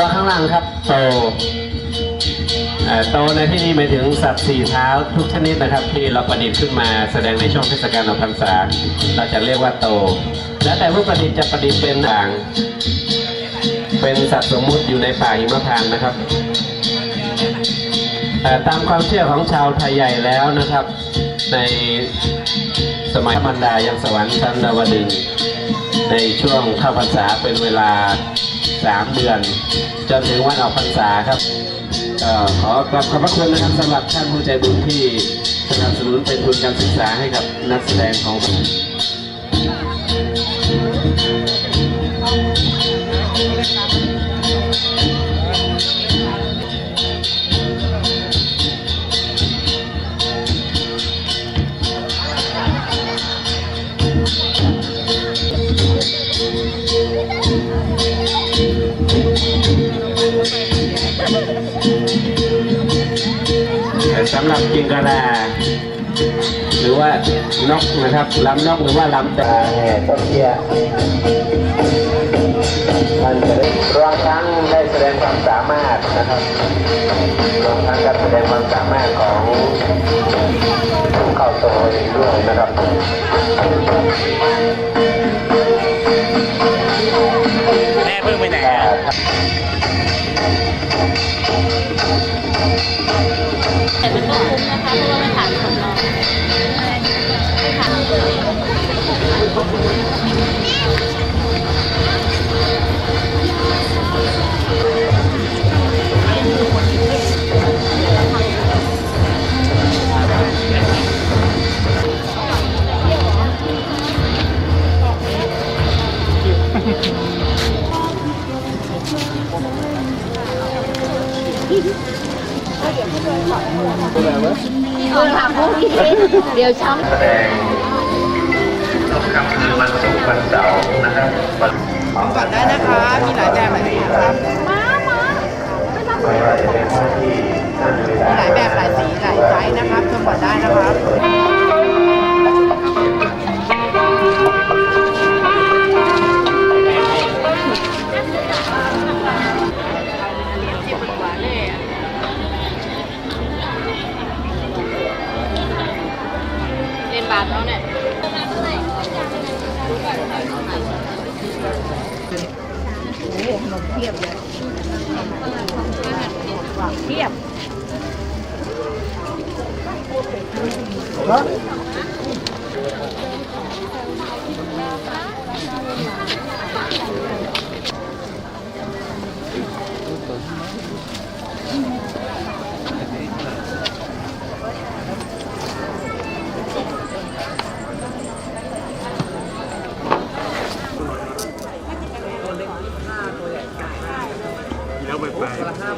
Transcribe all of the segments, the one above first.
ตัวข้างล่างครับโตโตในที่นี้หมายถึงสัตว์สี่เท้าทุกชนิดนะครับ ที่เราประดิษฐ์ขึ้นมาแสดงในช่วงเทศกาลออกพรรษาเราจะเรียกว่าโต แล้วแต่ผู้ประดิษฐ์จะประดิษฐ์เป็นต่าง เป็นสัตว์สมมุติอยู่ในป่าหิมพานต์นะครับเอ่ตามความเชื่อของชาวไทยใหญ่แล้วนะครับ ในสมัยบรรดายังสวรรค์ชั้นดาวดึงในช่วงเข้าพรรษาเป็นเวลา 3 เดือน จนถึงวันออกพรรษาครับเอ่อขอกราบขอบพระคุณนะครับสำหรับท่านผู้ใจบุญที่สนับสนุนเป็นทุนการศึกษาให้กับนักแสดงของ สำหรับจิงกระดาหรือว่านกนะครับลำนกหรือว่าลำตาแห่ต้นเทียท่านจะได้รวมทั้งได้แสดงความสามารถนะครับรวมทั้งการแสดงความสามารถของผู้เข้าโตเองด้วยนะครับ เดี๋ยวช้ำแสดงทุกค่ำคืนวันศุกร์วันเสาร์นะครับวันของก่อนได้นะคะ มีหลายแบบหลาย เทียบ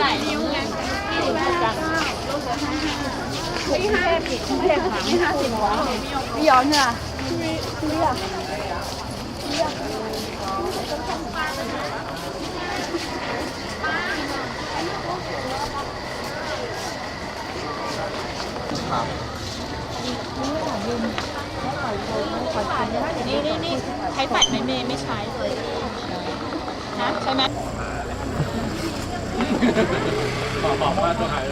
ไหร่ให้าสิบไม่ห้าสิไม่ห้สิบหรอไม่ยอมเนี่ยไม่ยอมนี่นี่นี่ใช้ปัดไหมเมย์ไม่ใช้เลยนะใช่ไหม บอกว่าตัวหาย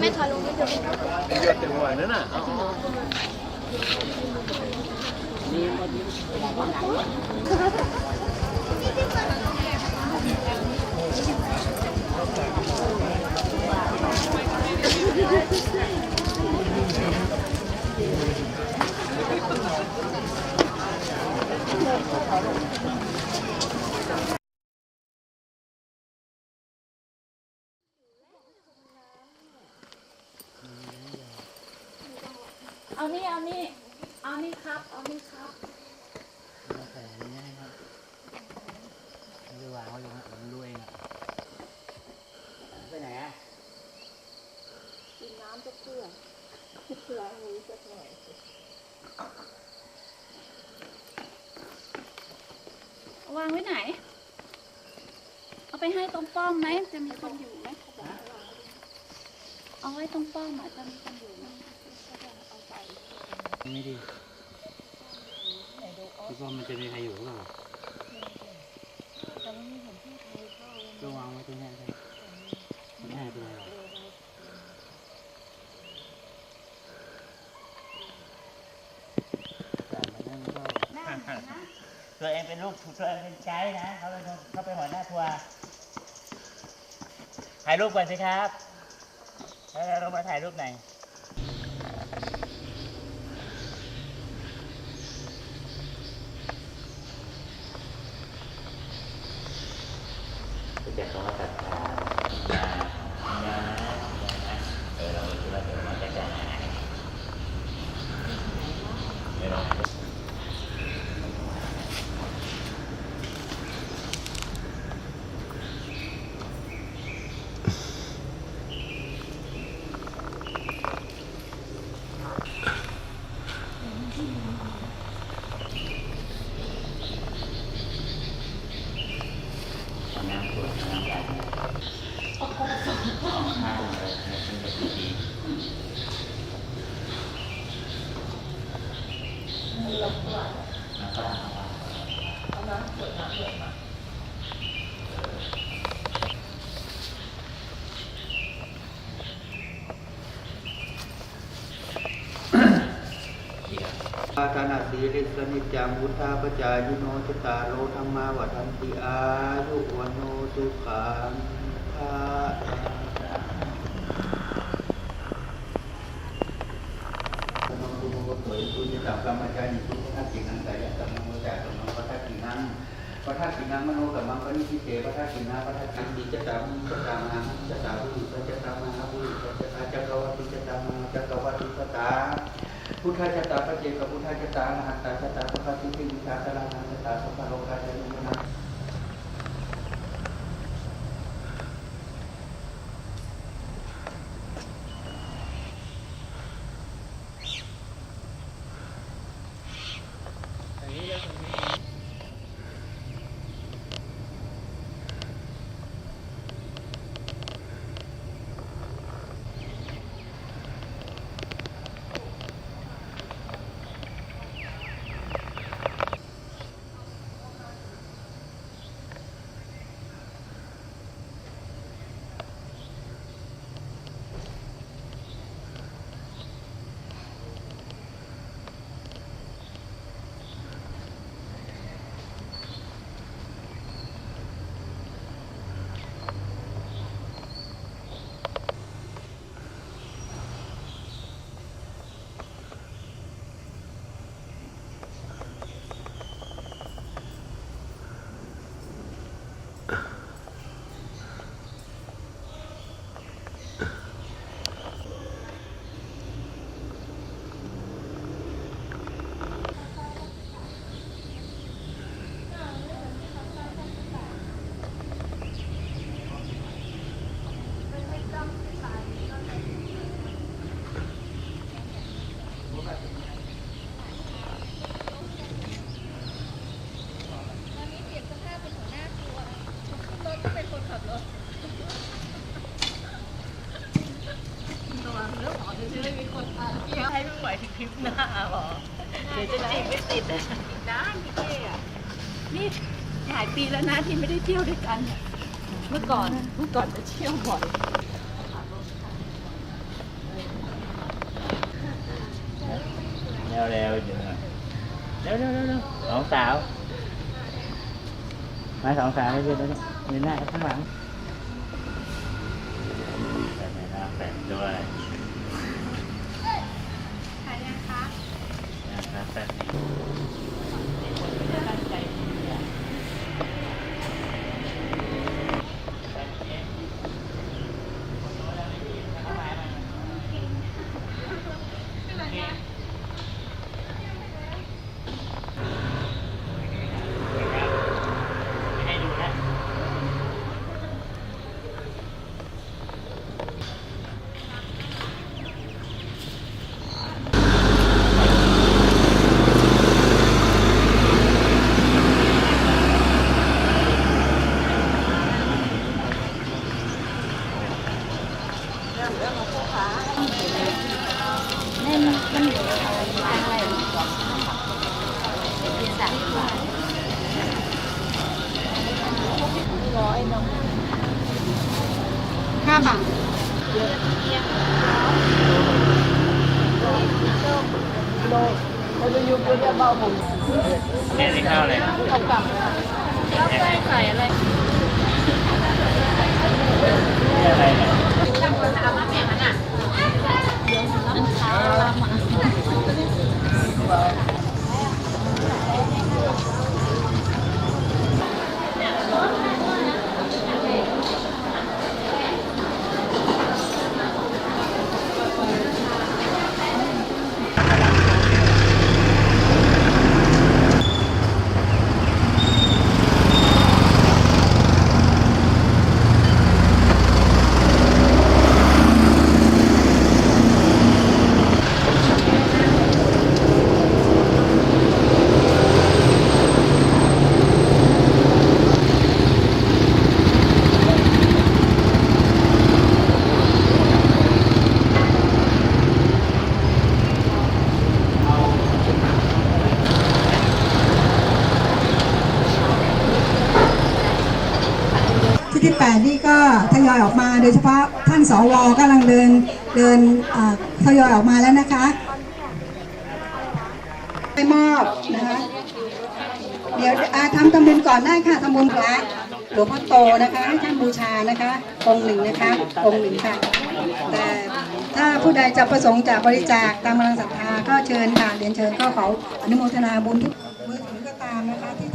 ไม่ทะลุไม่ถึงเลือดเต็มหัวนั่นน่ะเอานี่เอานี่เอานี่ครับ เอานี่ครับ แต่นี่นะครับไม่ได้วางไว้ตรงนั้นผมรู้เองอะไปไหนอะ กินน้ำจะเกลือ เกลือหูจะหน่อยวางไว้ไหน เอาไปให้ตรงป้อมไหม จะมีคนอยู่ไหมเอาไว้ตรงป้อมอะจะมีคนอยู่ไหมเอาไปไม่ดีคิดว่ามันจะมีใครอยู่หรือเปล่าก็วางไว้ตรงนี้เลยไม่ให้เป็นไรหรอกแต่มันนั่นก็ ตัวเองเป็นลูกตัวเองเป็นใช้นะเขาเป็นเขาเป็นหัวหน้าทัวร์ถ่ายรูปก่อนสิครับแล้วเรามาถ่ายรูปไหนอย จะขอตัดขา เออเราคิดว่าเดี๋ยวมันจะจะหายไม่หรอก น้ำตรวจน้ำยาข้าวเลยเป็นแบบดีแล้วก็เอามา ปาทานาสีริสนิจามุทธาปจายโนจตารโลธรรมาวัฏันติอายุวันโนสุขังภาพนมตุโมเผยตุจิตังกรรมจานิพุทธกินังแต่ยะตัมโมจาตัมโมปัฏฐกินังปัฏฐกินังมโนกัมมังปณิทิเตปัฏฐกินาปัฏฐกินิจตามุจตามังจตาวุิจตามังวุิจตาจักรวัติจตามังจักรวัติจตา พุทธาชะตาปเจกับพุทธาชะตานะหันตาชะตาสัพพะทิฏฐิวิชาสระนัจตาสัพพะโลกาชรุณา เแต่อีกนานพี่เจ้อะ นี่หลายปีแล้วนะที่ไม่ได้เที่ยวด้วยกันอะเมื่อก่อนเมื่อก่อนจะเที่ยวบ่อยเร็วเร็วๆอยู่นะเร็วเร็วเร็วเร็วสองสาวมาสองสาวไม่ยืนแล้วนี่ยืนหน้าข้างหลังแต่ไม่น่าแฝงด้วยถ่ายยังคะยังครับแฝงนี้ไม่ให้ดูนะ เนี่ยนี่ข้าวอะไรเอากลับแล้วใส่ใส่อะไรนี่อะไรเนี่ย ตั้งคนทำมาแม่มันอะเดี๋ยวน้ำขาวมา ที่ที่แปดนี่ก็ทย ออกมา โดยเฉพาะท่านสวกำลังเดินเดินทยอยออกมาแล้วนะคะไปมอบนะคะเดี๋ยวอ่าทำตำบุญก่อนได้ค่ะทำบุญพระหลวงพ่อโตนะคะให้ท่านบูชานะคะองค์หนึ่งนะคะองค์หนึ่งค่ะแต่ถ้าผู้ใดจะประสงค์จะบริจาคตามกำลังศรัทธาก็เชิญค่ะเรียนเชิญก็ขออนุโมทนาบุญทุกมือถือก็ตามนะคะที่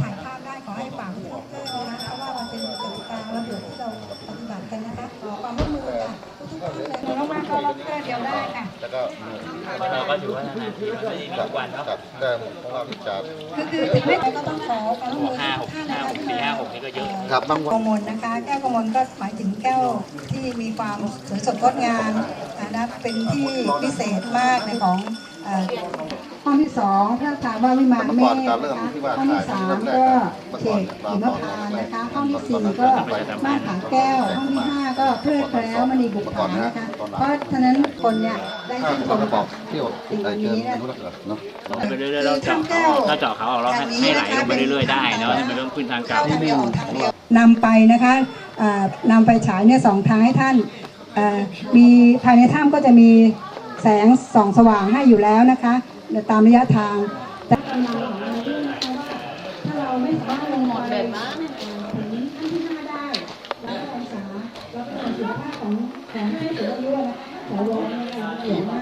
ล็อกเกอร์เดียวได้ค่ะ แล้วก็เราก็ถือว่านาทีมันไม่ได้มีทุกวันเนาะกับแต้มของเราที่จะคือคือถึงไม่ไปก็ต้องขอความร่วมมือห้าหทุกกท่านห้านะคะหกที่สี่มาห้าหกนี่ก็เยอะ ครับบางวัน กมลนะคะ แก้วกมลก็หมายถึงแก้วที่มีความสวยสดงดงามนะเป็นที่พิเศษมากในของเอ่อ ห้องที่สองพระถามว่าวิมานเมฆนะคะห้องที่สามก็เขตหิมพานต์นะคะ ห้องที่สี่ก็บ้านผาแก้ว ห้องที่ห้าก็เพลิดเพลินมณีบุกผานะคะเพราะฉะนั้นคนเนี่ยได้ถ้าชื่นชเรามจะบกัอบกเที่ยวสิ่งได้เหล่าเชิญนี้นะรู้ลักษณะเนาะไปเรื่อยๆเราเจาะเขาออกถ้าเจาะเขาออกเราให้ให้ไหลลงไปเรื่อยๆได้เนาะให้มันเริ่มขึ้นทางเก่านำไปนะคะเอ่อนำไปฉายเนี่ยสองทางให้ท่านเอ่อมีภายในถ้ำก็จะมีแสงส่องสว่างให้อยู่แล้วนะคะ ตามระยะทางแต่กำลังของเราด้วยนะคะว่าถ้าเราไม่สามารถลงหมดเลยถึงขั้นที่ห้าได้แล้วก็องศาแล้วก็สุขภาพของของผู้สูงอายุนะคะสวเนี่ยเราเสียมากเลยนะคะเพราะว่า